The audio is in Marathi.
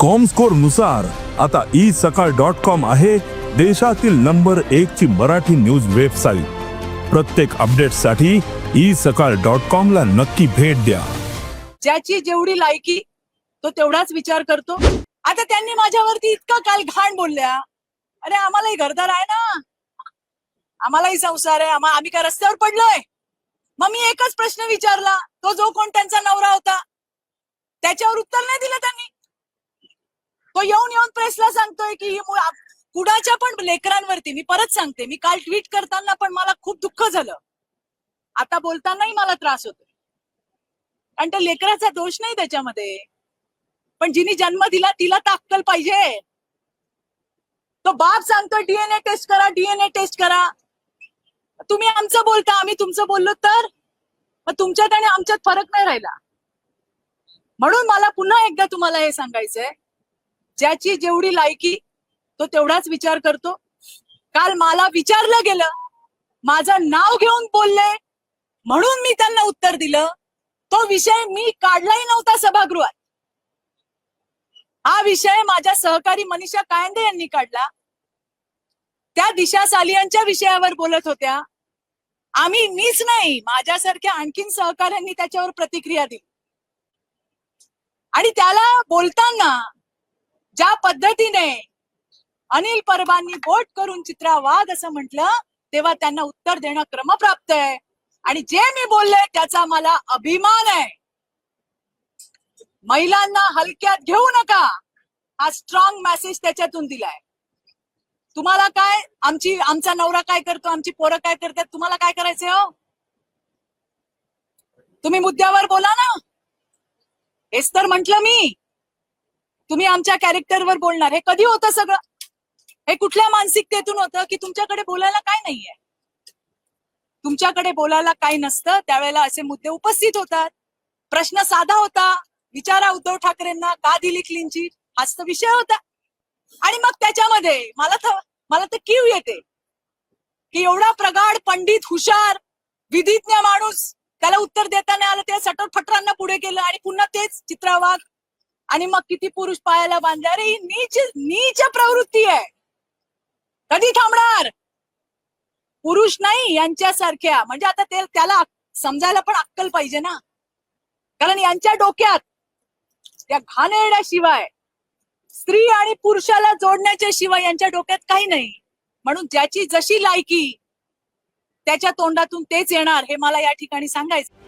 कॉमस्कोरनुसार आता ई सकाळ डॉट कॉम आहे देशातील नंबर एक ची मराठी न्यूज वेबसाईट प्रत्येक अपडेटसाठी ई सकाळ डॉट कॉम ला नक्की भेट द्या. ज्याची जेवढी लायकी तो तेवढाच विचार करतो. आता त्यांनी माझ्यावरती इतका काल घाण बोलल्या. अरे आम्हालाही घरदार आहे ना? आम्हालाही संसार आहे. आम्ही काय रस्त्यावर पडलोय? मग मी एकच प्रश्न विचारला. तो जो कोण त्यांचा नवरा होता. त्याच्यावर उत्तर नाही दिलं त्यांनी. तो येऊन येऊन प्रेसला सांगतोय की ही कुणाच्या पण लेकरांवरती मी परत सांगते मी काल ट्विट करताना पण मला खूप दुःख झालं. आता बोलतानाही मला त्रास होतो कारण त्या लेकराचा दोष नाही त्याच्यामध्ये. पण जिने जन्म दिला तिला तर अक्कल पाहिजे. तो बाप सांगतो डीएनए टेस्ट करा डीएनए टेस्ट करा. तुम्ही आमचं बोलता आम्ही तुमचं बोललो तर? मग तुमच्यात आणि आमच्यात फरक नाही राहिला. म्हणून मला पुन्हा एकदा तुम्हाला हे सांगायचंय. ज्याची जेवढी लायकी तो तेवढाच विचार करतो. काल मला विचारलं गेलं माझं नाव घेऊन बोलले म्हणून मी त्यांना उत्तर दिलं. तो विषय मी काढलाही नव्हता सभागृहात. हा विषय माझ्या सहकारी मनीषा कायंदे यांनी काढला. त्या दिशा सालियांच्या विषयावर बोलत होत्या. आम्ही मीच नाही माझ्यासारख्या आणखीन सहकाऱ्यांनी त्याच्यावर प्रतिक्रिया दिली. आणि त्याला बोलताना ज्या पद्धतीने अनिल परबांनी बोट करून चित्रा वाघ असं म्हटलं तेव्हा त्यांना उत्तर देणं क्रमप्राप्त आहे. आणि जे मी बोलले त्याचा मला अभिमान आहे. महिलांना हलक्यात घेऊ नका. हा स्ट्रॉंग मेसेज त्याच्यातून दिलाय. तुम्हाला काय आमची आमचा नवरा काय करतो आमची पोरं काय करतात तुम्हाला काय करायचंय हो? तुम्ही मुद्द्यावर बोला ना. हेच तर म्हंटल मी. तुम्ही आमच्या कॅरेक्टरवर बोलणार. हे कधी होतं सगळं? हे कुठल्या मानसिकतेतून होतं की तुमच्याकडे बोलायला काय नाहीये? तुमच्याकडे बोलायला काही नसतं? त्यावेळेला असे मुद्दे उपस्थित होतात. प्रश्न साधा होता. विचारा उद्धव ठाकरेंना का दिली क्लीन चिट हाच तर विषय होता. आणि मग त्याच्यामध्ये मला तर मला तर कीव येते की एवढा प्रगाढ पंडित हुशार विधिज्ञ माणूस त्याला उत्तर देताना आलं त्या सटर फटरांना पुढे केलं आणि पुन्हा तेच चित्रावाग आणि मग किती पुरुष पायाला बांधले? अरे ही नीच नीच प्रवृत्ती आहे. कधी थांबणार? पुरुष नाही यांच्यासारख्या. म्हणजे आता ते त्याला समजायला पण अक्कल पाहिजे ना. कारण यांच्या डोक्यात त्या घाणेरड्याशिवाय स्त्री आणि पुरुषाला जोडण्याच्या शिवाय यांच्या डोक्यात काही नाही. म्हणून ज्याची जशी लायकी त्याच्या तोंडातून तेच येणार हे मला या ठिकाणी सांगायचं.